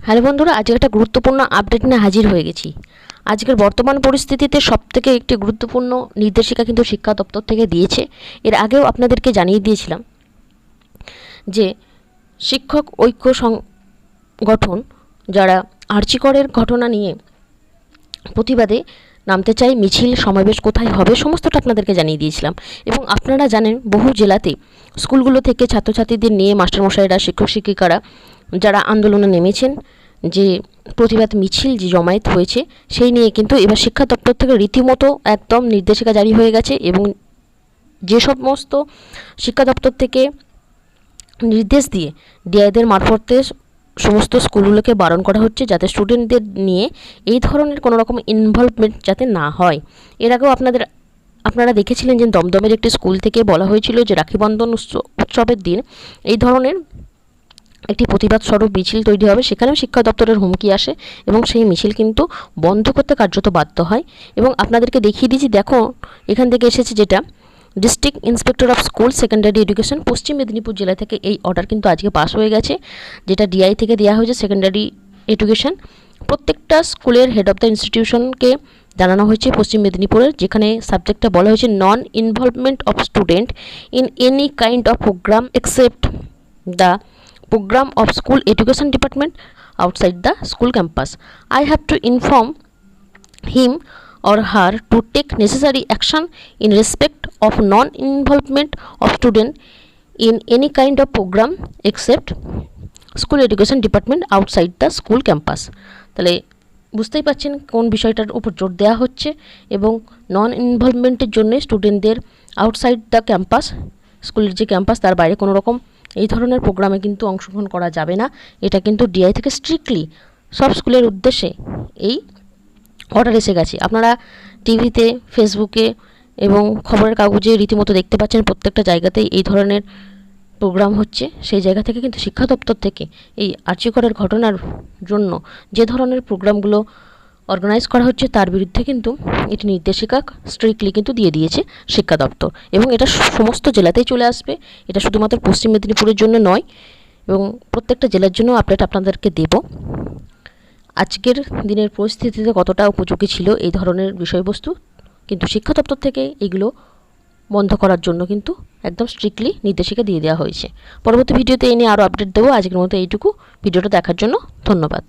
Hello বন্ধুরা, আজকে একটা গুরুত্বপূর্ণ আপডেট নিয়ে হাজির হয়ে গেছি। আজকের বর্তমান পরিস্থিতিতে সবথেকে একটি গুরুত্বপূর্ণ নির্দেশিকা কিন্তু শিক্ষা দপ্তর থেকে দিয়েছে। এর আগেও আপনাদেরকে জানিয়ে দিয়েছিলাম যে শিক্ষক ঐক্য সংগঠন যারা আর্চিকরের ঘটনা নিয়ে প্রতিবাদে নামতে চাই মিছিল, সমাবেশ কোথায় হবে সমস্তটা আপনাদেরকে জানিয়ে দিয়েছিলাম। এবং আপনারা জানেন বহু জেলাতে স্কুলগুলো থেকে ছাত্রছাত্রীদের নিয়ে মাস্টারমশাইরা শিক্ষক শিক্ষিকারা যারা আন্দোলনে নেমেছেন, যে প্রতিবাদ মিছিল যে জমায়েত হয়েছে, সেই নিয়ে কিন্তু এবার শিক্ষা দপ্তর থেকে রীতিমতো একদম নির্দেশিকা জারি হয়ে গেছে এবং যে সমস্ত শিক্ষা দপ্তর থেকে নির্দেশ দিয়ে ডিআইদের মারফতে সমস্ত স্কুলগুলোকে বারণ করা হচ্ছে যাতে স্টুডেন্টদের নিয়ে এই ধরনের কোনো রকম ইনভলভমেন্ট যাতে না হয়। এর আগেও আপনাদের, আপনারা দেখেছিলেন যে দমদমের একটি স্কুল থেকে বলা হয়েছিল যে রাখিবন্ধন উৎস- উৎসবের দিন এই ধরনের একটি প্রতিবাদ স্বরূপ মিছিল তৈরি হবে। সেখানেও শিক্ষা দপ্তরের হুমকি আসে এবং সেই মিছিল কিন্তু বন্ধ করতে কার্যত বাধ্য হয়। এবং আপনাদেরকে দেখিয়ে দিয়েছি, দেখো, এখান থেকে এসেছে যেটা district inspector of school secondary education Paschim Medinipur জেলা থেকে এই অর্ডার কিন্তু আজকে পাস হয়ে গেছে, যেটা ডিআই থেকে দেওয়া হয়েছে সেকেন্ডারি এডুকেশন প্রত্যেকটা স্কুলের হেড অফ দ্য ইনস্টিটিউশনকে জানানো হয়েছে পশ্চিম মেদিনীপুরের, যেখানে সাবজেক্টটা বলা হয়েছে non involvement of student in any kind of program except the program of school education department outside the school campus i have to inform him or her to take necessary action in respect of non involvement of student in any kind of program except school education department outside the school campus তাহলে বুঝতেই পাচ্ছেন কোন বিষয়টার উপর জোর দেওয়া হচ্ছে এবং নন ইনভলভমেন্টের জন্য স্টুডেন্টদের আউটসাইড দ্য ক্যাম্পাস স্কুলের যে ক্যাম্পাস তার বাইরে কোনো রকম এই ধরনের প্রোগ্রামে কিন্তু অংশগ্রহণ করা যাবে না। এটা কিন্তু ডিআই থেকে স্ট্রিক্টলি সব স্কুলের উদ্দেশ্যে এই অর্ডার এসে গেছে। আপনারা টিভিতে ফেসবুকে এবং খবরের কাগজে রীতিমতো দেখতে পাচ্ছেন প্রত্যেকটা জায়গাতেই এই ধরনের প্রোগ্রাম হচ্ছে। সেই জায়গা থেকে কিন্তু শিক্ষা দপ্তর থেকে এই আর্যিকরের ঘটনার জন্য যে ধরনের প্রোগ্রামগুলো অর্গানাইজ করা হচ্ছে তার বিরুদ্ধে কিন্তু এটি নির্দেশিকা স্ট্রিক্টলি কিন্তু দিয়ে দিয়েছে শিক্ষা দপ্তর। এবং এটা সমস্ত জেলাতেই চলে আসবে। এটা শুধুমাত্র পশ্চিম মেদিনীপুরের জন্য নয়, এবং প্রত্যেকটা জেলার জন্য আপডেট আপনাদেরকে দেব। আজকের দিনের পরিস্থিতিতে কতটা উপযোগী ছিল এই ধরনের বিষয়বস্তু কিন্তু শিক্ষা দপ্তর থেকে এগুলো বন্ধ করার জন্য কিন্তু একদম স্ট্রিক্টলি নির্দেশিকা দিয়ে দেওয়া হয়েছে। পরবর্তী ভিডিওতে এই নিয়ে আরও আপডেট দেবো। আজকের মতো এইটুকু। ভিডিওটা দেখার জন্য ধন্যবাদ।